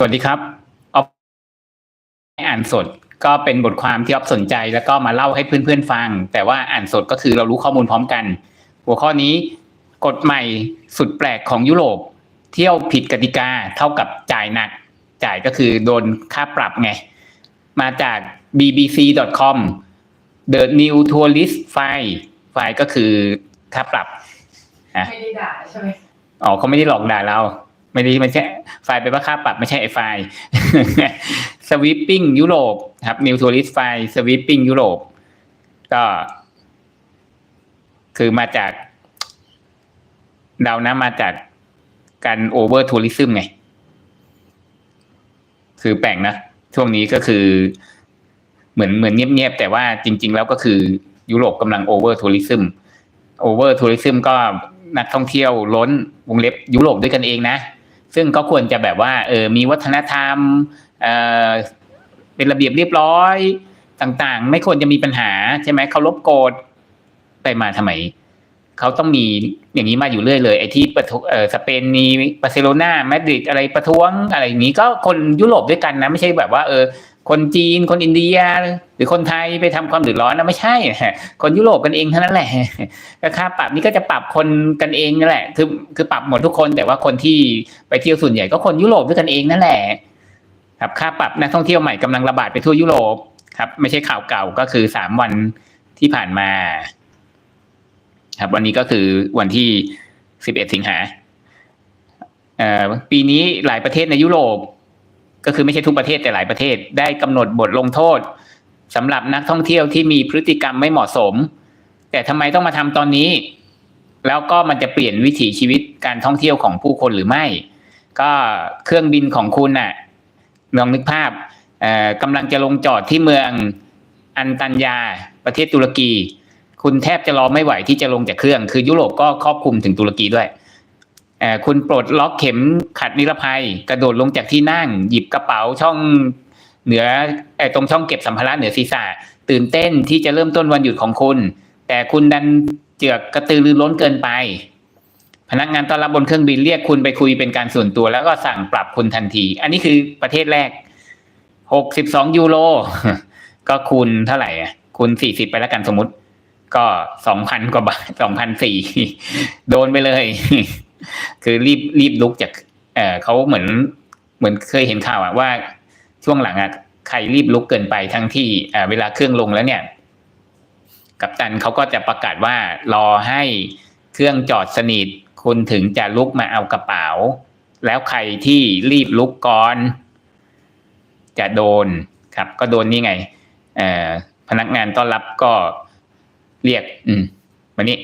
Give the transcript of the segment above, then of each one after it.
สวัสดีครับออฟอ่านสดก็เป็นบทความที่ออฟสนใจ แล้วก็มาเล่าให้เพื่อนๆฟัง แต่ว่าอ่านสดก็คือเรารู้ข้อมูลพร้อมกัน หัวข้อนี้กฎใหม่สุดแปลกของยุโรป เที่ยวผิดกติกาเท่ากับจ่ายหนัก จ่ายก็คือโดนค่าปรับไง มาจาก bbc.com the new tourist fine fine ก็คือค่าปรับไม่ได้ด่าใช่ไหมอ๋อเขาไม่ได้หลอกด่าเรา ไม่ได้ไม่ใช่ไฟล์เป็นว่าค่าปรับไม่ใช่ไอไฟล์ sweeping ยุโรปครับ new tourist file sweeping ยุโรปก็ คือมาจากเดานะมาจากการ over tourism ไง คือแปลกนะ ช่วงนี้ก็คือ เหมือนเหมือนเงียบๆแต่ว่าจริง ๆ แล้วก็คือยุโรปกำลัง over tourism over tourism ก็นักท่องเที่ยวล้นวงเล็บยุโรปด้วยกันเองนะ ซึ่งก็ควรจะแบบว่าเออมีวัฒนธรรมเออเป็นระเบียบเรียบร้อยต่างๆ ไม่ควรจะมีปัญหาใช่ไหมเขารบโกฎไปมาทำไมเขาต้องมีอย่างนี้มาอยู่เรื่อยเลยไอ้ที่ประท้วเออสเปนมีบาร์เซโลนามาดริดอะไรประท้วงอะไรอย่างนี้ก็คนยุโรปด้วยกันนะ ไม่ใช่แบบว่าเออ คนจีน คนอินเดีย หรือคนไทยไปทำความเดือดร้อนนะไม่ใช่ คนยุโรปกันเองเท่านั้นแหละก็ค่าปรับนี่ก็จะปรับคนกันเองนั่นแหละ คือคือปรับหมดทุกคนแต่ว่าคนที่ไปเที่ยวส่วนใหญ่ก็คนยุโรปด้วยกันเองนั่นแหละครับค่าปรับนักท่องเที่ยวใหม่กำลังระบาดไปทั่วยุโรปครับ ไม่ใช่ข่าวเก่าก็คือสามวันที่ผ่านมา ครับวันนี้ก็คือวันที่สิบเอ็ดสิงหาปีนี้หลายประเทศในยุโรป ก็คือไม่ใช่ทุกประเทศแต่หลายประเทศ ได้กำหนดบทลงโทษสำหรับนักท่องเที่ยวที่มีพฤติกรรมไม่เหมาะสม แต่ทำไมต้องมาทำตอนนี้ แล้วก็มันจะเปลี่ยนวิถีชีวิตการท่องเที่ยวของผู้คนหรือไม่ ก็เครื่องบินของคุณน่ะลองนึกภาพเอ่อกำลังจะลงจอดที่เมืองอันตัญญาประเทศตุรกี คุณแทบจะรอไม่ไหวที่จะลงจากเครื่อง คือยุโรปก็ครอบคลุมถึงตุรกีด้วย คุณปลดล็อกเข็มขัดนิรภัย กระโดดลงจากที่นั่ง หยิบกระเป๋าช่องเหนือเออตรงช่องเก็บสัมภาระเหนือศีรษะตื่นเต้นที่จะเริ่มต้นวันหยุดของคุณ แต่คุณดันเจือกกระตือรือร้นเกินไป พนักงานต้อนรับบนเครื่องบินเรียกคุณไปคุยเป็นการส่วนตัว แล้วก็สั่งปรับคุณทันที อันนี้คือประเทศแรกหกสิบสองยูโรก็คูณเท่าไหร่อะคูณสี่สิบไปแล้วกันสมมติ ก็สองพันกว่าบาทสองพันสี่โดนไปเลย คือรีบรีบลุกจากเออเขาเหมือนเหมือนเคยเห็นข่าวอะว่าช่วงหลังอะใครรีบลุกเกินไปทั้งที่เวลาเครื่องลงแล้วเนี่ย กัปตันเขาก็จะประกาศว่ารอให้เครื่องจอดสนิทคุณถึงจะลุกมาเอากระเป๋า แล้วใครที่รีบลุกก่อน จะโดนครับ ก็โดนนี่ไงพนักงานต้อนรับก็เรียก อืมมานี่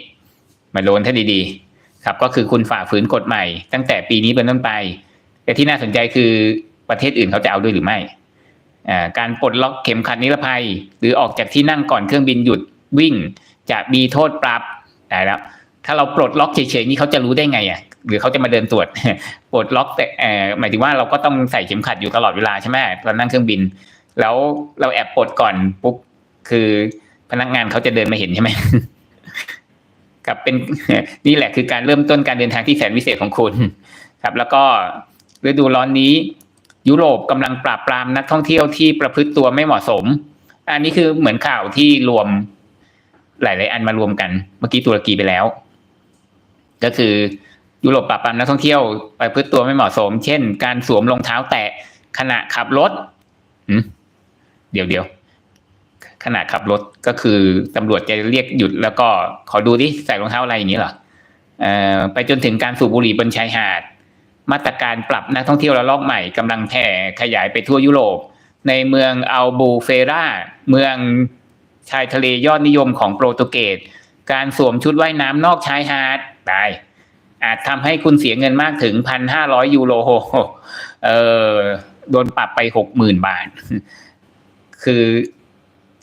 มาโดนท่าดีๆ ครับก็คือคุณฝ่าฝืนกฎใหม่ ตั้งแต่ปีนี้เป็นต้นไป แต่ที่น่าสนใจคือประเทศอื่นเขาจะเอาด้วยหรือไม่การปลดล็อกเข็มขัดนิรภัย หรือออกจากที่นั่งก่อนเครื่องบินหยุดวิ่ง จะมีโทษปรับได้แล้วถ้าเราปลดล็อกเฉยๆนี่เขาจะรู้ได้ไงอะหรือเขาจะมาเดินตรวจปลดล็อกแต่หมายถึงว่าเราก็ต้องใส่เข็มขัดอยู่ตลอดเวลาใช่ไหมเรานั่งเครื่องบิน แล้วเราแอบปลดก่อนปุ๊บคือพนักงานเขาจะเดินมาเห็นใช่ไหม กับเป็นนี่แหละคือการเริ่มต้นการเดินทางที่แสนวิเศษของคุณ ครับ แล้วก็ฤดูร้อนนี้ ยุโรปกำลังปราบปรามนักท่องเที่ยวที่ประพฤติตัวไม่เหมาะสม อันนี้คือเหมือนข่าวที่รวมหลาย ๆ อันมารวมกัน เมื่อกี้ตุรกีไปแล้ว ก็คือยุโรปปราบปรามนักท่องเที่ยวประพฤติตัวไม่เหมาะสม เช่น การสวมรองเท้าแตะขณะขับรถเดี๋ยวเดี๋ยว ขณะขับรถก็คือตำรวจจะเรียกหยุดแล้วก็ขอดูดิใส่รองเท้าอะไรอย่างนี้เหรอเอ่อไปจนถึงการสูบบุหรี่บนชายหาด มาตรการปรับนักท่องเที่ยวระลอกใหม่กำลังแผ่ขยายไปทั่วยุโรป ในเมืองอัลบูเฟรา เมืองชายทะเลยอดนิยมของโปรตุเกส การสวมชุดว่ายน้ำนอกชายหาดได้อาจทำให้คุณเสียเงินมากถึงพันห้าร้อยยูโรเออโดนปรับไปหกหมื่นบาท คือ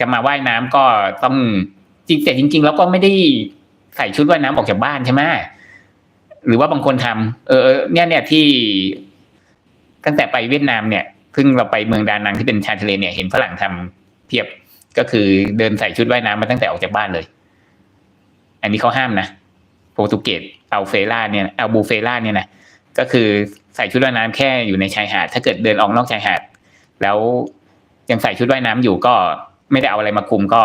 จะมาว่ายน้ำก็ต้องจริงแต่จริง ๆ แล้วก็ไม่ได้ใส่ชุดว่ายน้ำออกจากบ้านใช่ไหมหรือว่าบางคนทำเออเออเนี่ยเนี่ยที่ตั้งแต่ไปเวียดนามเนี่ยเพิ่งเราไปเมืองดานังที่เป็นชายทะเลเนี่ยเห็นฝรั่งทำเพียบก็คือเดินใส่ชุดว่ายน้ำมาตั้งแต่ออกจากบ้านเลย อันนี้เขาห้ามนะโปรตุเกสเอัลเฟล่าเนี่ยเอัลบูเฟล่าเนี่ยนะก็คือใส่ชุดว่ายน้ำแค่อยู่ในชายหาด ถ้าเกิดเดินออกนอกชายหาด แล้วยังใส่ชุดว่ายน้ำอยู่ก็ ไม่ได้เอาอะไรมาคุมก็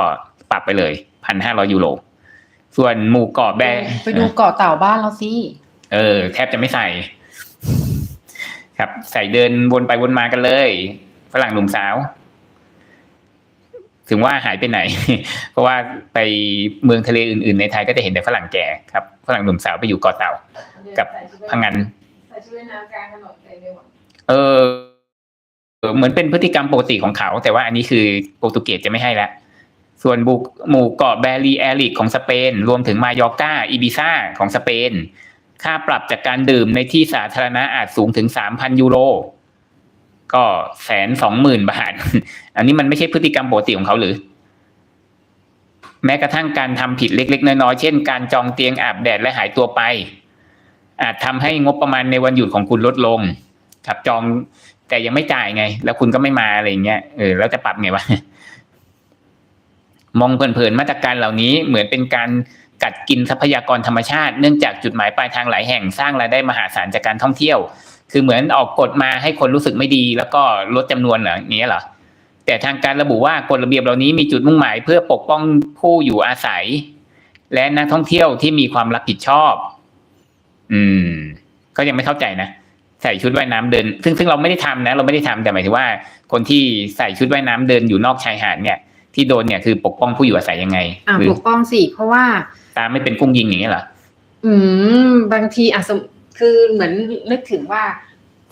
ปรับไปเลยพันห้าร้อยยูโรส่วนหมู่เกาะแบไปดูเกาะเต่าบ้านเราสิเออ แทบจะไม่ใส่ ครับ ใส่เดินวนไปวนมากันเลยฝรั่งหนุ่มสาว ถึงว่าหายไปไหน เพราะว่าไปเมืองทะเลอื่นๆในไทยก็จะเห็นแต่ฝรั่งแก่ครับฝรั่งหนุ่มสาวไปอยู่เกาะเต่า กับพังงานใส่ชุดว่ายน้ำกลางถนนเต็มไปหมดเออ เหมือนเป็นพฤติกรรมปกติของเขา แต่ว่าอันนี้คือโปรตุเกสจะไม่ให้แล้วส่วนบุกหมู่เกาะแบรีแอริกของสเปน รวมถึงมายอร์กาอีบิซาของสเปน ค่าปรับจากการดื่มในที่สาธารณะอาจสูงถึงสามพันยูโรก็แสนสองหมื่นบาท อันนี้มันไม่ใช่พฤติกรรมปกติของเขาหรือ แม้กระทั่งการทำผิดเล็ก ๆ น้อยๆ เช่น การจองเตียงอาบแดดและหายตัวไป อาจทำให้งบประมาณในวันหยุดของคุณลดลง ครับจอง แต่ยังไม่จ่ายไง แล้วคุณก็ไม่มาอะไรอย่างเงี้ยเออแล้วจะปรับไงวะมองเผินๆมาตรการเหล่านี้เหมือนเป็นการกัดกินทรัพยากรธรรมชาติเนื่องจากจุดหมายปลายทางหลายแห่งสร้างรายได้มหาศาลจากการท่องเที่ยว คือเหมือนออกกฎมาให้คนรู้สึกไม่ดี แล้วก็ลดจำนวนเหรออย่างเงี้ยเหรอแต่ทางการระบุว่ากฎระเบียบเหล่านี้มีจุดมุ่งหมายเพื่อปกป้องผู้อยู่อาศัย และนักท่องเที่ยวที่มีความรับผิดชอบ อืม ก็ยังไม่เข้าใจนะ ใส่ชุดว่ายน้ำเดิน ซึ่งซึ่งเราไม่ได้ทำนะ เราไม่ได้ทำแต่หมายถึงว่า คนที่ใส่ชุดว่ายน้ำเดินอยู่นอกชายหาดเนี่ย ที่โดนเนี่ยคือปกป้องผู้อยู่อาศัยยังไงอะหรือปกป้องสิเพราะว่า ตามไม่เป็นกุ้งยิงอย่างเงี้ยเหรออืม บางทีอะสมคือเหมือนนึกถึงว่า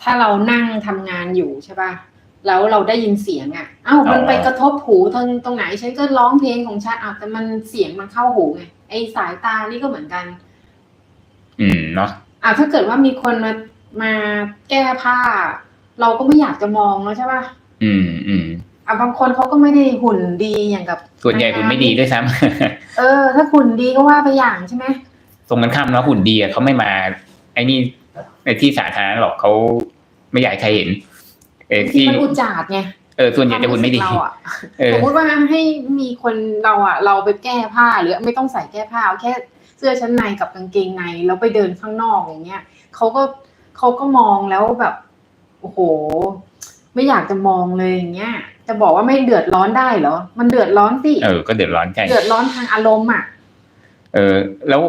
ถ้าเรานั่งทำงานอยู่ใช่ป่ะแล้วเราได้ยินเสียงอะ เอ้ามันอ๋อไปกระทบหูตรงตรงไหนฉันก็ร้องเพลงของฉันอะแต่มันเสียงมันเข้าหูไงไอสายตานี่ก็เหมือนกัน อืมเนาะอะถ้าเกิดว่ามีคนมา มาแก้ผ้า เราก็ไม่อยากจะมองแล้วใช่ป่ะอืมอืมอะบางคนเขาก็ไม่ได้หุ่นดีอย่างกับ ส่วนใหญ่หุ่นไม่ดีด้วยซ้ำเออ ถ้าหุ่นดีก็ว่าไปอย่างใช่ไหมตรงกันข้ามเนาะหุ่นดีอะเขาไม่มา ไอ้นี่ในที่สาธารณะหรอกเขาไม่อยากให้ใครเห็น เออที่ที่มันอุจจาดไงเออส่วนใหญ่จะหุ่นไม่ดีเราอะเออสมมติว่าให้มีคนเราอะเราไปแก้ผ้าหรือไม่ต้องใส่แก้ผ้าเอาแค่เสื้อชั้นในกับกางเกงในแล้วไปเดินข้างนอกอย่างเงี้ยเขาก็ เขาก็มองแล้วแบบโอ้โห ไม่อยากจะมองเลยอย่างเงี้ย จะบอกว่าไม่เดือดร้อนได้เหรอ มันเดือดร้อนสิเออก็เดือดร้อนใช่เดือดร้อนทางอารมณ์อะเออ แล้ว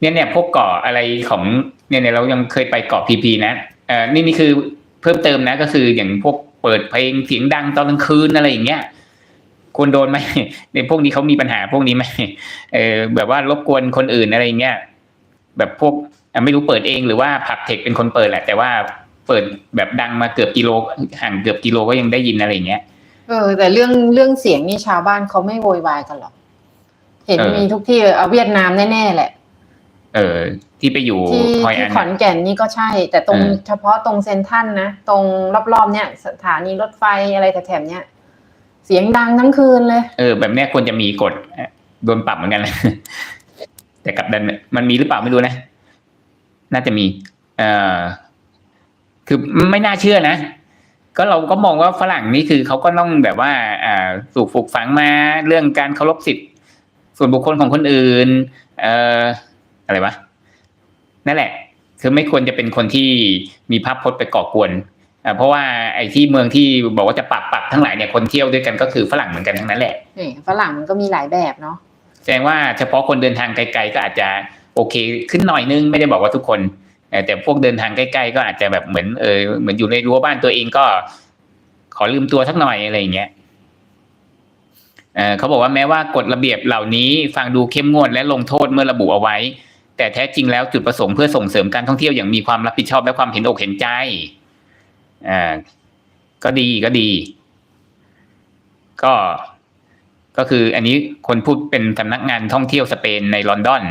เนี่ยเนี่ยพวกเกาะอะไรของเนี่ยเนี่ยเรายังเคยไปเกาะพีพีนะเออนี่นี่คือเพิ่มเติมนะ ก็คืออย่างพวกเปิดเพลงเสียงดังตอนกลางคืนอะไรอย่างเงี้ยควรโดนไหมในพวกนี้เขามีปัญหาพวกนี้ไหมเออแบบว่ารบกวนคนอื่นอะไรอย่างเงี้ยแบบพวกอะ ไม่รู้เปิดเองหรือว่าผับเทคเป็นคนเปิดแหละ แต่ว่าเปิดแบบดังมาเกือบกิโลห่างเกือบกิโลก็ยังได้ยินอะไรอย่างเงี้ยเออ แต่เรื่องเรื่องเสียงนี่ชาวบ้านเขาไม่โวยวายกันหรอก เห็นเออมีทุกที่เอาเวียดนามแน่ๆแหละ เออ ที่ไปอยู่ที่ฮอยที่อันขอนแก่นนี่ก็ใช่ แต่ตรงเออเฉพาะตรงเซนทรันนะ ตรงรอบๆเนี่ยสถานีรถไฟอะไรแถบๆเนี้ยเสียงดังทั้งคืนเลย เออ แบบเนี้ยควรจะมีกฎเอ่อโดนปรับเหมือนกันนะแต่กลับดันมันมีหรือเปล่าไม่รู้นะ น่าจะมีเอ่อคือไม่น่าเชื่อนะ ก็เราก็มองว่าฝรั่งนี่คือเขาก็ต้องแบบว่าอ่าสูกฝึกฝังมาเรื่องการเคารพสิทธิ์ส่วนบุคคลของคนอื่น เอ่ออะไรวะนั่นแหละ คือไม่ควรจะเป็นคนที่มีภาพพจน์ไปก่อกวนอ่าเพราะว่าไอ้ที่เมืองที่บอกว่าจะปรับปรับทั้งหลายเนี่ยคนเที่ยวด้วยกันก็คือฝรั่งเหมือนกันทั้งนั้นแหละนี่ฝรั่งมันก็มีหลายแบบเนาะแสดงว่าเฉพาะคนเดินทางไกลๆก็อาจจะ โอเค ขึ้นหน่อยนึงไม่ได้บอกว่าทุกคน แต่พวกเดินทางใกล้ๆก็อาจจะแบบเหมือนเออเหมือนอยู่ในรั้วบ้านตัวเองก็ ขอลืมตัวสักหน่อยอะไรอย่างเงี้ยเอ่อเขาบอกว่าแม้ว่ากฎระเบียบเหล่านี้ฟังดูเข้มงวดและลงโทษเมื่อระบุเอาไว้ แต่แท้จริงแล้วจุดประสงค์เพื่อส่งเสริมการท่องเที่ยวอย่างมีความรับผิดชอบและความเห็นอกเห็นใจอ่าก็ดีก็ดี ก็ก็คืออันนี้คนพูดเป็นสำนักงานท่องเที่ยวสเปนในลอนดอน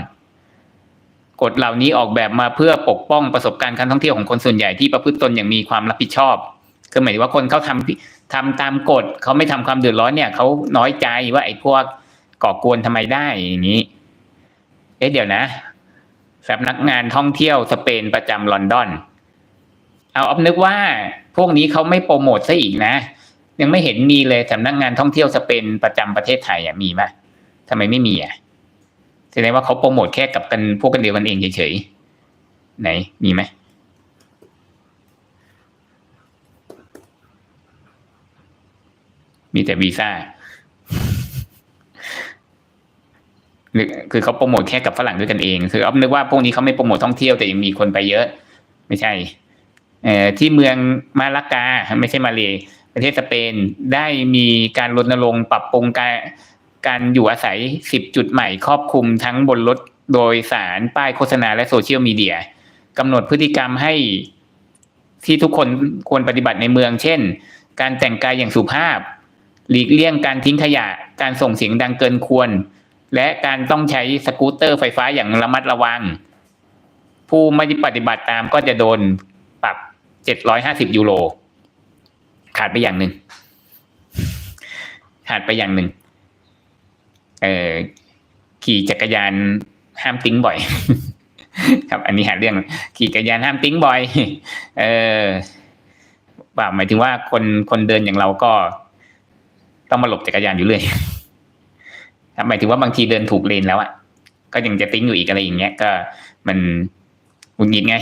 กฎเหล่านี้ออกแบบมาเพื่อปกป้องประสบการณ์การท่องเที่ยวของคนส่วนใหญ่ที่ประพฤติตนอย่างมีความรับผิดชอบคือหมายถึงว่าคนเขาทำทำตามกฎเขาไม่ทำความเดือดร้อนเนี่ยเขาน้อยใจว่าไอ้พวกก่อกวนทำไมได้อย่างนี้ เอ๊ะเดี๋ยวนะสำนักงานท่องเที่ยวสเปนประจำลอนดอน เอาออฟนึกว่าพวกนี้เขาไม่โปรโมทซะอีกนะ ยังไม่เห็นมีเลยสำนักงานท่องเที่ยวสเปนประจำประเทศไทยอะมีไหมทำไมไม่มีอะ แสดงว่าเขาโปรโมทแค่กับกันพวกกันเดียวกันเองเฉยๆไหนมีไหมมีแต่วีซ่าหรือคือเขาโปรโมทแค่กับฝรั่งด้วยกันเอง คืออ๊อฟนึกว่าพวกนี้เขาไม่โปรโมทท่องเที่ยวแต่ยังมีคนไปเยอะ ไม่ใช่ที่เมืองมาลากา ไม่ใช่มาเลยประเทศสเปนได้มีการรณรงค์ปรับปรุงการ การอยู่อาศัย 10 จุดใหม่ครอบคลุมทั้งบนรถโดยสารป้ายโฆษณาและโซเชียลมีเดียกำหนดพฤติกรรมให้ที่ทุกคนควรปฏิบัติในเมือง เช่น การแต่งกายอย่างสุภาพ หลีกเลี่ยงการทิ้งขยะ การส่งเสียงดังเกินควร และการต้องใช้สกูตเตอร์ไฟฟ้าอย่างระมัดระวัง ผู้ไม่ปฏิบัติตามก็จะโดนปรับ 750 ยูโร ขาดไปอย่างหนึ่ง ขาดไปอย่างหนึ่ง เออขี่จักรยานห้ามติ้งบ่อย ครับ อันนี้หาเรื่องขี่จักรยานห้ามติ้งบ่อย เออว่าหมายถึงว่าคนคนเดินอย่างเราก็ ต้องมาหลบจักรยานอยู่เรื่อยครับหมายถึงว่าบางทีเดินถูกเลนแล้วอะก็ยังจะติ้งอยู่อีกอะไรอย่างเงี้ยก็มันหงุดหงิดไง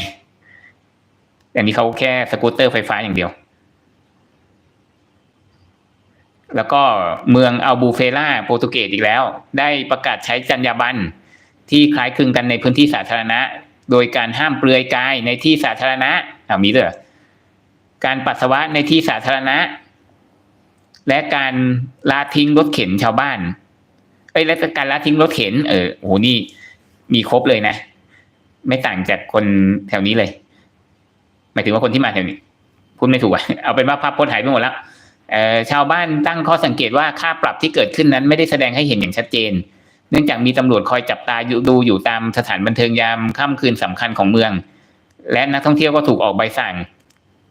อันนี้เขาแค่สกูตเตอร์ไฟฟ้าอย่างเดียว แล้วก็เมืองอัลบูเฟล่าโปรตุเกสอีกแล้ว ได้ประกาศใช้จรรยาบรรณที่คล้ายคลึงกันในพื้นที่สาธารณะ โดยการห้ามเปลือยกายในที่สาธารณะอ่ามีด้วยเหรอการปัสสาวะในที่สาธารณะ และการละทิ้งรถเข็นชาวบ้านเอ้ยและการละทิ้งรถเข็น เออโหนี่มีครบเลยนะ ไม่ต่างจากคนแถวนี้เลย หมายถึงว่าคนที่มาแถวนี้พูดไม่ถูกอะเอาเป็นว่าภาพพจน์หายไปหมดแล้ว ชาวบ้านตั้งข้อสังเกตว่าค่าปรับที่เกิดขึ้นนั้นไม่ได้แสดงให้เห็นอย่างชัดเจน เนื่องจากมีตำรวจคอยจับตาดูอยู่ตามสถานบันเทิงยามค่ำคืนสำคัญของเมือง และนักท่องเที่ยวก็ถูกออกใบสั่ง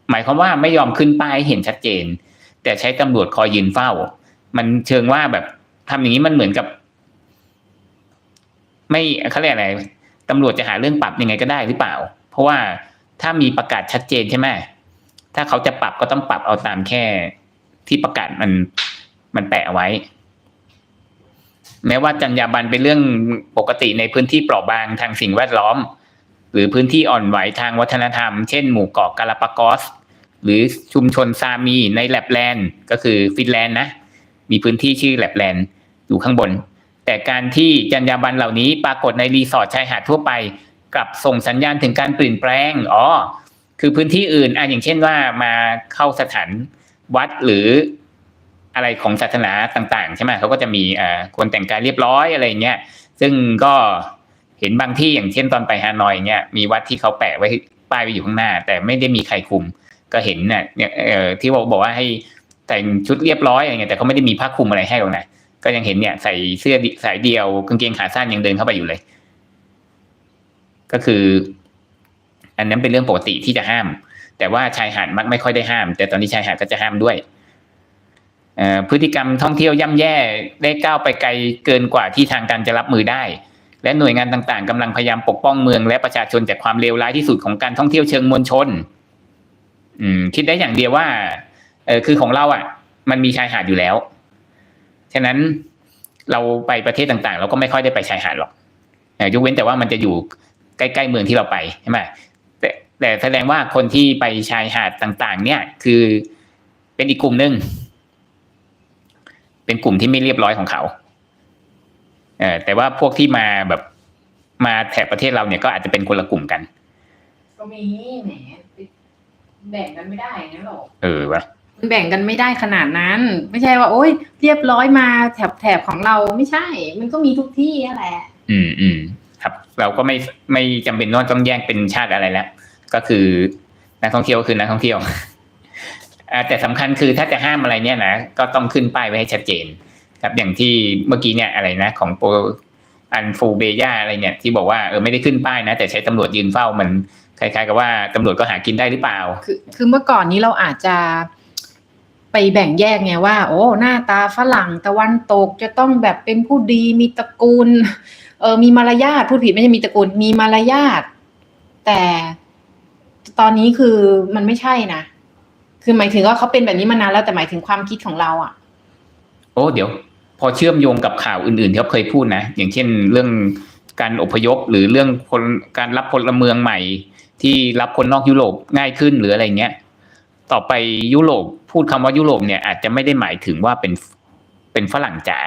หมายความว่าไม่ยอมขึ้นป้ายให้เห็นชัดเจน แต่ใช้ตำรวจคอยยืนเฝ้า มันเชิงว่าแบบทำอย่างนี้มันเหมือนกับ ไม่เขาเรียกอะไรตำรวจจะหาเรื่องปรับยังไงก็ได้หรือเปล่า เพราะว่าถ้ามีประกาศชัดเจนใช่ไหมถ้าเขาจะปรับก็ต้องปรับเอาตามแค่ ที่ประกาศมันมันแปะไว้ แม้ว่าจรรยาบรรณเป็นเรื่องปกติในพื้นที่เปราะบางทางสิ่งแวดล้อม หรือพื้นที่อ่อนไหวทางวัฒนธรรม เช่นหมู่เกาะกาลาปากอส หรือชุมชนซามีในแลปแลนด์ก็คือฟินแลนด์นะ มีพื้นที่ชื่อแลปแลนด์อยู่ข้างบน แต่การที่จรรยาบรรณเหล่านี้ปรากฏในรีสอร์ทชายหาดทั่วไปกลับส่งสัญญาณถึงการเปลี่ยนแปลง อ๋อ คือพื้นที่อื่นอะอย่างเช่นว่ามาเข้าสถาน วัดหรืออะไรของศาสนาต่าง ๆ ใช่ไหมเขาก็จะมีอ่าคนแต่งกายเรียบร้อยอะไรเงี้ยซึ่งก็เห็นบางที่อย่างเช่นตอนไปฮานอยเนี่ยมีวัดที่เขาแปะไว้ป้ายไว้อยู่ข้างหน้า แต่ไม่ได้มีใครคุม ก็เห็นเนี่ยเนี่เอ่อที่บอกบอกว่าให้แต่งชุดเรียบร้อยอะไรเงี้ยแต่เขาไม่ได้มีผ้าคลุมอะไรให้หรอกนะก็ยังเห็นเนี่ยใส่เสื้อสายเดียวกางเกงขาสั้นยังเดินเข้าไปอยู่เลย ก็คือ อันนั้นเป็นเรื่องปกติที่จะห้าม แต่ว่าชายหาดมักไม่ค่อยได้ห้าม แต่ตอนนี้ชายหาดก็จะห้ามด้วยพฤติกรรมท่องเที่ยวย่ำแย่ได้ก้าวไปไกลเกินกว่าที่ทางการจะรับมือได้ และหน่วยงานต่างๆกำลังพยายามปกป้องเมืองและประชาชนจากความเลวร้ายที่สุดของการท่องเที่ยวเชิงมวลชนคิดได้อย่างเดียวว่าคือของเราอะ มันมีชายหาดอยู่แล้ว ฉะนั้นเราไปประเทศต่างๆ เราก็ไม่ค่อยได้ไปชายหาดหรอกยกเว้นแต่ว่ามันจะอยู่ใกล้ๆเมืองที่เราไปใช่ไหม แต่แต่แสดงว่าคนที่ไปชายหาดต่าง ๆ เนี่ย คือเป็นอีกกลุ่มหนึ่งเป็นกลุ่มที่ไม่เรียบร้อยของเขาเออแต่ว่าพวกที่มาแบบมาแถบประเทศเราเนี่ยก็อาจจะเป็นคนละกลุ่มกันก็มีแหมแบ่งกันไม่ได้นะหรอกเออวะมันแบ่งกันไม่ได้ขนาดนั้น ไม่ใช่ว่า โอ๊ยเรียบร้อยมาแถบแถบของเราไม่ใช่ มันก็มีทุกที่นั่นแหละ อืมอืมครับ เราก็ไม่ไม่จำเป็นว่าต้องแยกเป็นชาติอะไรแล้ว ก็คือนักท่องเที่ยวคือนักท่องเที่ยวแต่สำคัญคือถ้าจะห้ามอะไรเนี่ยนะก็ต้องขึ้นป้ายไว้ให้ชัดเจน ครับอย่างที่เมื่อกี้เนี่ยอะไรนะ ของโปรอันฟูเบย่าอะไรเนี่ย ที่บอกว่าเออไม่ได้ขึ้นป้ายนะ แต่ใช้ตำรวจยืนเฝ้ามันคล้ายๆกับว่าตำรวจก็หากินได้หรือเปล่า คือคือเมื่อก่อนนี้เราอาจจะไปแบ่งแยกไงว่า โอ้หน้าตาฝรั่งตะวันตกจะต้องแบบเป็นผู้ดีมีตระกูลเออมีมารยาทพูดผิดไม่ใช่มีตระกูลมีมารยาทแต่ ตอนนี้คือมันไม่ใช่นะ คือหมายถึงว่าเขาเป็นแบบนี้มานานแล้วแต่หมายถึงความคิดของเราอะ โอ้เดี๋ยว พอเชื่อมโยงกับข่าวอื่นๆที่เขาเคยพูดนะ อย่างเช่นเรื่องการอพยพหรือเรื่องคนการรับพลเมืองใหม่ ที่รับคนนอกยุโรปง่ายขึ้นหรืออะไรเงี้ย ต่อไปยุโรปพูดคำว่ายุโรปเนี่ยอาจจะไม่ได้หมายถึงว่าเป็นเป็นฝรั่งจ๋า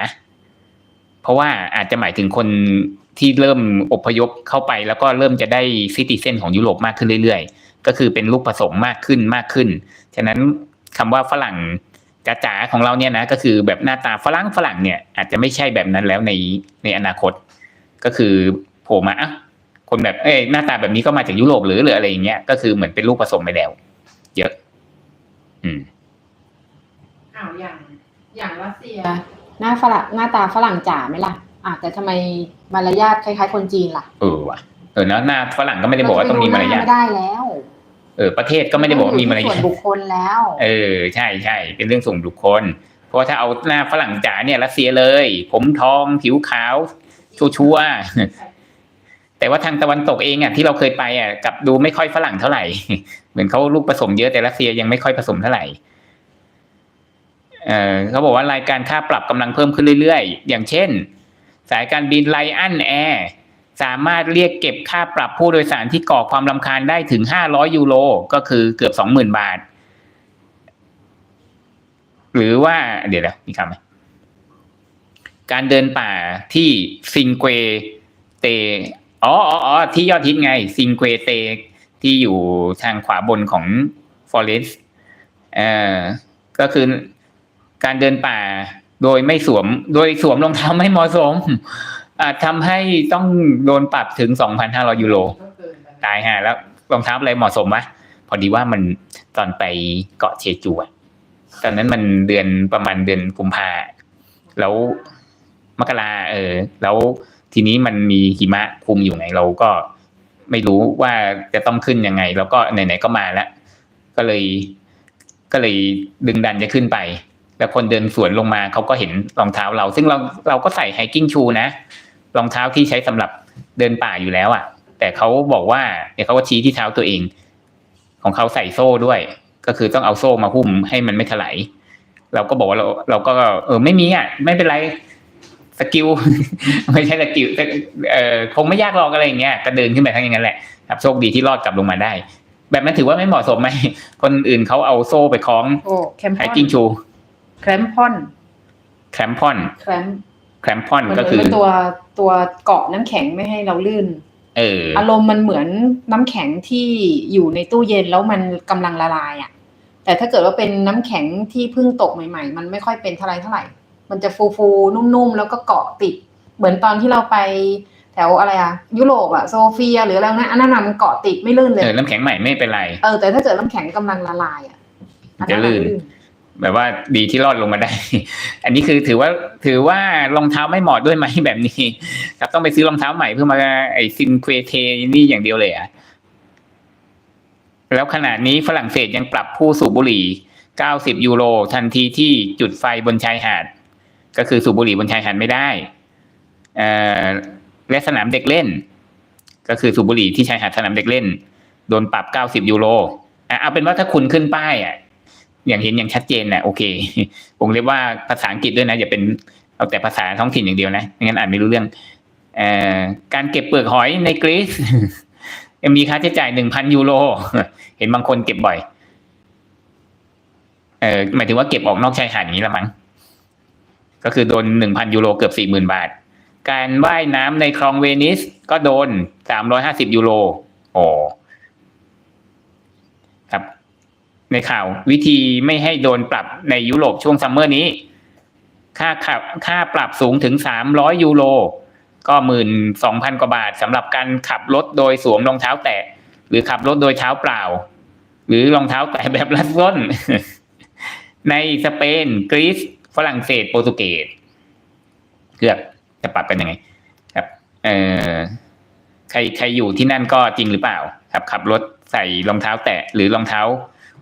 เพราะว่าอาจจะหมายถึงคนที่เริ่มอพยพเข้าไปแล้วก็เริ่มจะได้ซิติเซนของยุโรปมากขึ้นเรื่อยๆ ก็คือเป็นลูกผสมมากขึ้นมากขึ้น ฉะนั้นคำว่าฝรั่งจ๋าๆของเราเนี่ยนะก็คือแบบหน้าตาฝรั่งฝรั่งเนี่ยอาจจะไม่ใช่แบบนั้นแล้วในในอนาคต ก็คือโผล่มาอะคนแบบเอ้ยหน้าตาแบบนี้ก็มาจากยุโรปหรือหรืออะไรอย่างเงี้ยก็คือเหมือนเป็นลูกผสมไปแล้ว เยอะ อืมอ้าวอย่าง อย่างรัสเซีย หน้าฝรั่งหน้าตาฝรั่งจ๋าไหมล่ะอะแต่ทำไมมารยาทคล้ายๆ คนจีนล่ะเออว่ะเออเนอะหน้าฝรั่งก็ไม่ได้บอกว่าต้องมีมารยาทไม่ได้แล้ว เออประเทศก็ไม่ได้บอกว่ามีมารส่ยาวนทบุคคลแล้ว เออใช่ใช่เป็นเรื่องส่วนบุคคล เพราะว่าถ้าเอาหน้าฝรั่งจ๋าเนี่ยรัสเซียเลย ผมทองผิวขาวชัวร์ๆแต่ว่าทางตะวันตกเองอะที่เราเคยไปอะกลับดูไม่ค่อยฝรั่งเท่าไหร่ เหมือนเขาลูกผสมเยอะแต่รัสเซียยังไม่ค่อยผสมเท่าไหร่เออเขาบอกว่ารายการค่าปรับกำลังเพิ่มขึ้นเรื่อยๆ อย่างเช่น สายการบินไลอันแอร์ สามารถเรียกเก็บค่าปรับผู้โดยสารที่ก่อความรำคาญได้ถึง 500 ยูโรก็คือเกือบ 20,000 บาท หรือว่าเดี๋ยวนะมีคำไหมการเดินป่าที่ซิงเกเตอ๋ออ๋อที่ยอดฮิตไง ซิงเกเตที่อยู่ทางขวาบนของฟอเรสต์เอ่อก็คือการเดินป่าโดยไม่สวม โดยสวมรองเท้าไม่เหมาะสม อาจทำให้ต้องโดนปรับถึง 2,500 ยูโรตายห่าแล้วรองเท้าอะไรเหมาะสมวะพอดีว่ามันตอนไปเกาะเชจูอะตอนนั้นมันเดือนประมาณเดือนกุมภาแล้วมกราเออ แล้วทีนี้มันมีหิมะคุมอยู่ไงเราก็ไม่รู้ว่าจะต้องขึ้นยังไง แล้วก็ไหนๆก็มาแล้ว ก็เลย ก็เลยดึงดันจะขึ้นไป แล้วคนเดินสวนลงมาเขาก็เห็นรองเท้าเรา ซึ่งเราเราก็ใส่ไฮกิ้งชูนะ รองเท้าที่ใช้สำหรับเดินป่าอยู่แล้วอะ แต่เขาบอกว่าเนี่ยเขาก็ชี้ที่เท้าตัวเอง ของเขาใส่โซ่ด้วย ก็คือต้องเอาโซ่มาหุ้มให้มันไม่ถลายเราก็บอกว่าเราเราก็ เออไม่มีอะ ไม่เป็นไรสกิลไม่ใช่สกิลแต่เออคงไม่ยากหรอกอะไรอย่างเงี้ยก็เดินขึ้นไปทั้งอย่างนั้นแหละครับโชคดีที่รอดกลับลงมาได้ แบบนั้นถือว่าไม่เหมาะสมไหมคนอื่นเขาเอาโซ่ไปคล้องโอ้แคมพไฮอนกิ้งชูแคมพอนแคมพอนแคม แคมพอนมันเหก็มือนคือเป็นตัวตัวเกาะน้ำแข็งไม่ให้เราลื่น เออ อารมณ์มันเหมือนน้ำแข็งที่อยู่ในตู้เย็นแล้วมันกำลังละลายอะ แต่ถ้าเกิดว่าเป็นน้ำแข็งที่เพิ่งตกใหม่ ๆ มันไม่ค่อยเป็นเท่าไรเท่าไหร่ มันจะฟูฟูๆนุ่มๆแล้วก็เกาะติด เหมือนตอนที่เราไปแถวอะไรอะยุโรปอะโซเฟียหรืออะไรนะอันนั้นน่ะมันเกาะติดไม่ลื่นเลยเออน้ำแข็งใหม่ไม่เป็นไร เออแต่ถ้าเกิดน้ำแข็งกำลังละลายอะอันนั้นจะลื่น แบบว่าดีที่รอดลงมาได้ อันนี้คือถือว่าถือว่ารองเท้าไม่เหมาะด้วยไหมแบบนี้ ครับต้องไปซื้อรองเท้าใหม่เพื่อมาไอซินเควเทนี่อย่างเดียวเลยอะแล้วขณะนี้ฝรั่งเศสยังปรับผู้สูบบุหรี่ 90 ยูโร ทันทีที่จุดไฟบนชายหาด ก็คือสูบบุหรี่บนชายหาดไม่ได้และสนามเด็กเล่น ก็คือสูบบุหรี่ที่ชายหาดสนามเด็กเล่น โดนปรับ 90 ยูโรเอาเป็นว่าถ้าคุณขึ้นป้ายอะ อย่างเห็นอย่างชัดเจนนะโอเค ผมเรียกว่าภาษาอังกฤษด้วยนะอย่าเป็นเอาแต่ภาษาท้องถิ่นอย่างเดียวนะไม่งั้นอ่านไม่รู้เรื่องอการเก็บเปลือกหอยในกรีซมีค่าใช้จ่ายหนึ่งพันยูโรเห็นบางคนเก็บบ่อยเออหมายถึงว่าเก็บออกนอกชายหาดอย่างนี้ละมั้งก็คือโดนหนึ่งพันยูโรเกือบสี่หมื่นบาท การว่ายน้ำในคลองเวนิสก็โดนสามร้อยห้าสิบยูโรโอ้ครับ ในข่าววิธีไม่ให้โดนปรับในยุโรปช่วงซัมเมอร์นี้ ค่าขับค่าปรับสูงถึงสามร้อยยูโรก็หมื่นสองพันกว่าบาทสำหรับการขับรถโดยสวมรองเท้าแตะ หรือขับรถโดยเท้าเปล่า หรือรองเท้าแตะแบบลัดส้น ในสเปนกรีซฝรั่งเศสโปรตุเกสเกือบจะปรับกันยังไง ครับเออใครใครอยู่ที่นั่นก็จริงหรือเปล่า ครับ ขับรถใส่รองเท้าแตะหรือรองเท้า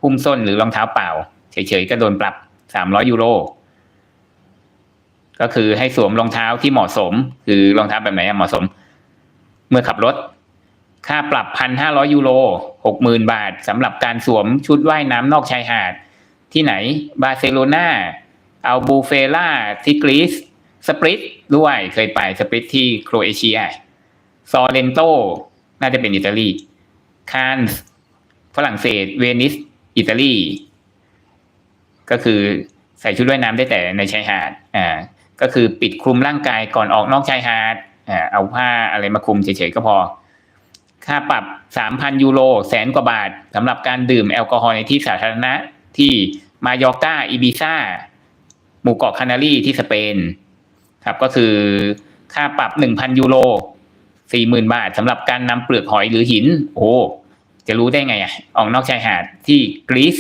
หุ้มส้นหรือรองเท้าเปล่า เฉยๆก็โดนปรับสามร้อยยูโรก็คือให้สวมรองเท้าที่เหมาะสม คือรองเท้าแบบไหนเหมาะสม เมื่อขับรถ ค่าปรับพันห้าร้อยยูโรหกหมื่นบาทสำหรับการสวมชุดว่ายน้ำนอกชายหาด ที่ไหน บาร์เซโลนาอัลบูเฟล่าที่กรีซสปริตด้วยเคยไปสปริตที่โครเอเชียซอเรนโต น่าจะเป็นอิตาลีคานส์ฝรั่งเศส เวนิส อิตาลี ก็คือใส่ชุดว่ายน้ำได้แต่ในชายหาดอ่าก็คือปิดคลุมร่างกายก่อนออกนอกชายหาดอ่าเอาผ้าอะไรมาคลุมเฉยๆก็พอ ค่าปรับสามพันยูโรแสนกว่าบาทสำหรับการดื่มแอลกอฮอล์ในที่สาธารณะที่มายอร์กาอิบิซาหมู่เกาะคานารีที่สเปนครับก็คือค่าปรับหนึ่งพันยูโรสี่หมื่นบาทสำหรับการนำเปลือกหอยหรือหิน โอ้ จะรู้ได้ไงอะออกนอกชายหาดที่กรีซ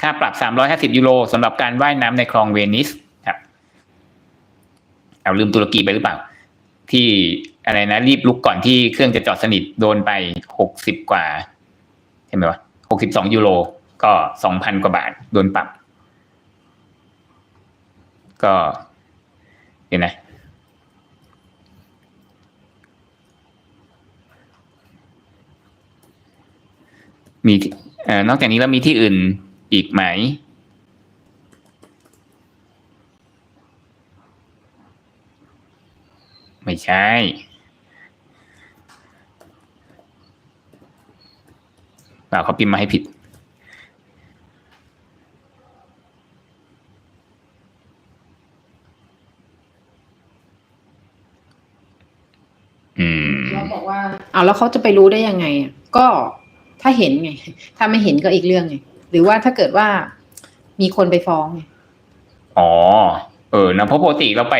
ค่าปรับ 350 ยูโรสำหรับการว่ายน้ำในคลองเวนิสครับเอาลืมตุรกีไปหรือเปล่า ที่อะไรนะ รีบลุกก่อนที่เครื่องจะจอดสนิทโดนไป 60 กว่าใช่ไหมวะ62 ยูโรก็ 2,000 กว่าบาท โดนปรับ ก็เห็นนะมี ที่เอ่อนอกจากนี้แล้วมีที่อื่นอีกไหม ไม่ใช่เปล่าเขาพิมพ์มาให้ผิดอืมเราบอกว่าเอาแล้วเขาจะไปรู้ได้ยังไง ก็ ถ้าเห็นไง ถ้าไม่เห็นก็อีกเรื่องไง หรือว่าถ้าเกิดว่ามีคนไปฟ้องไงอ๋อ เออนะเพราะปกติเราไป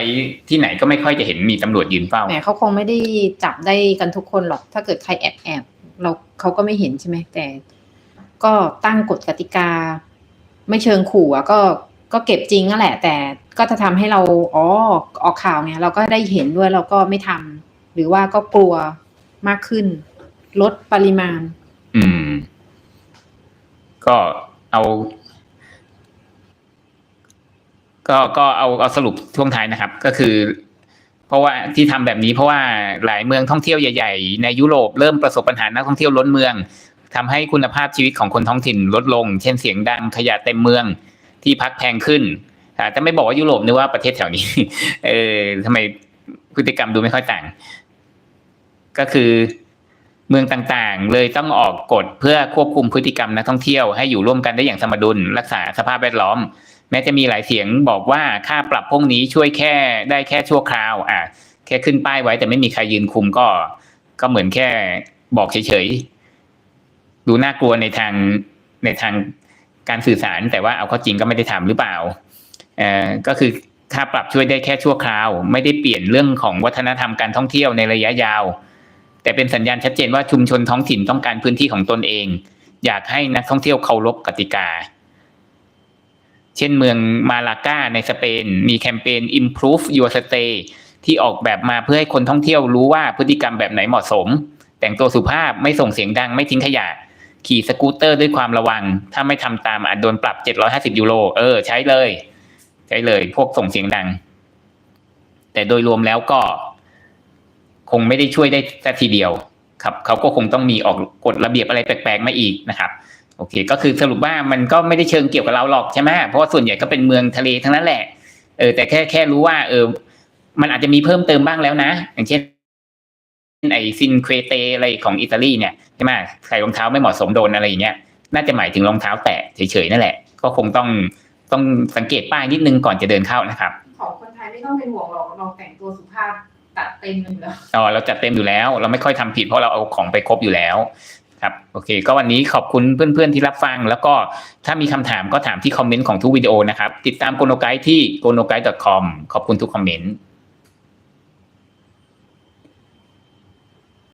ที่ไหนก็ไม่ค่อยจะเห็นมีตำรวจยืนเฝ้าแหมเขาคงไม่ได้จับได้กันทุกคนหรอก ถ้าเกิดใครแอบแอบเราเขาก็ไม่เห็นใช่ไหมแต่ ก็ตั้งกฎกติกา ไม่เชิงขู่อะก็ก็เก็บจริงนั่นแหละ แต่ก็จะทำให้เราอ๋อออกข่าวไงเราก็ได้เห็นด้วยเราก็ไม่ทำหรือว่าก็กลัวมากขึ้น ลดปริมาณ อืม ก็เอา ก็ก็เอาเอาสรุปช่วงท้ายนะครับ ก็คือ เพราะว่าที่ทำแบบนี้เพราะว่าหลายเมืองท่องเที่ยวใหญ่ๆ ในยุโรปเริ่มประสบปัญหานักท่องเที่ยวล้นเมืองทำให้คุณภาพชีวิตของคนท้องถิ่นลดลง เช่นเสียงดังขยะเต็มเมืองที่พักแพงขึ้นอาแต่ไม่บอกว่ายุโรปนึกว่าประเทศแถวนี้ เออทำไมพฤติกรรมดูไม่ค่อยต่าง ก็คือ เมืองต่างๆ เลยต้องออกกฎเพื่อควบคุมพฤติกรรมนักท่องเที่ยวให้อยู่ร่วมกันได้อย่างสมดุล รักษาสภาพแวดล้อม แม้จะมีหลายเสียงบอกว่าค่าปรับพวกนี้ช่วยแค่ได้แค่ชั่วคราว อะ แค่ขึ้นป้ายไว้แต่ไม่มีใครยืนคุมก็ ก็เหมือนแค่บอกเฉยๆ ดูน่ากลัวในทางในทางการสื่อสาร แต่ว่าเอาเข้าจริงก็ไม่ได้ทำหรือเปล่าเอ่อก็คือค่าปรับช่วยได้แค่ชั่วคราว ไม่ได้เปลี่ยนเรื่องของวัฒนธรรมการท่องเที่ยวในระยะยาว แต่เป็นสัญญาณชัดเจนว่าชุมชนท้องถิ่นต้องการพื้นที่ของตนเอง อยากให้นักท่องเที่ยวเคารพกติกา เช่นเมืองมาลาก้าในสเปน มีแคมเปญ improve your stay ที่ออกแบบมาเพื่อให้คนท่องเที่ยวรู้ว่าพฤติกรรมแบบไหนเหมาะสม แต่งตัวสุภาพไม่ส่งเสียงดังไม่ทิ้งขยะ ขี่สกูตเตอร์ด้วยความระวัง ถ้าไม่ทำตามอาจโดนปรับ 750 ยูโรเออ ใช้เลย ใช้เลย พวกส่งเสียงดัง แต่โดยรวมแล้วก็ คงไม่ได้ช่วยได้แค่ทีเดียวครับเขาก็คงต้องมีออกกฎระเบียบอะไรแปลกๆมาอีกนะครับโอเค ก็คือสรุปว่ามันก็ไม่ได้เชิงเกี่ยวกับเราหรอกใช่ไหมเพราะว่าส่วนใหญ่ก็เป็นเมืองทะเลทั้งนั้นแหละเออแต่แค่แค่รู้ว่า เออ มันอาจจะมีเพิ่มเติมบ้างแล้วนะ อย่างเช่นไอซินเควเตอะไรของอิตาลีเนี่ยใช่ไหมใส่รองเท้าไม่เหมาะสมโดนอะไรอย่างเงี้ยน่าจะหมายถึงรองเท้าแตะเฉยๆนั่นแหละ ก็คงต้องต้องสังเกตป้ายนิดนึงก่อนจะเดินเข้านะครับ ของคนไทยไม่ต้องเป็นห่วงหรอกเราแต่งตัวสุภาพ จัดเต็มอยู่แล้วอ๋อเราจัดเต็มอยู่แล้ว เราไม่ค่อยทำผิดเพราะเราเอาของไปครบอยู่แล้วครับโอเค ก็วันนี้ขอบคุณเพื่อนๆที่รับฟัง แล้วก็ถ้ามีคำถามก็ถามที่คอมเมนต์ของทุกวิดีโอนะครับ ติดตามโกโนไกด์ที่ g o n o g u i d e c o m ขอบคุณทุกคอมเมนต์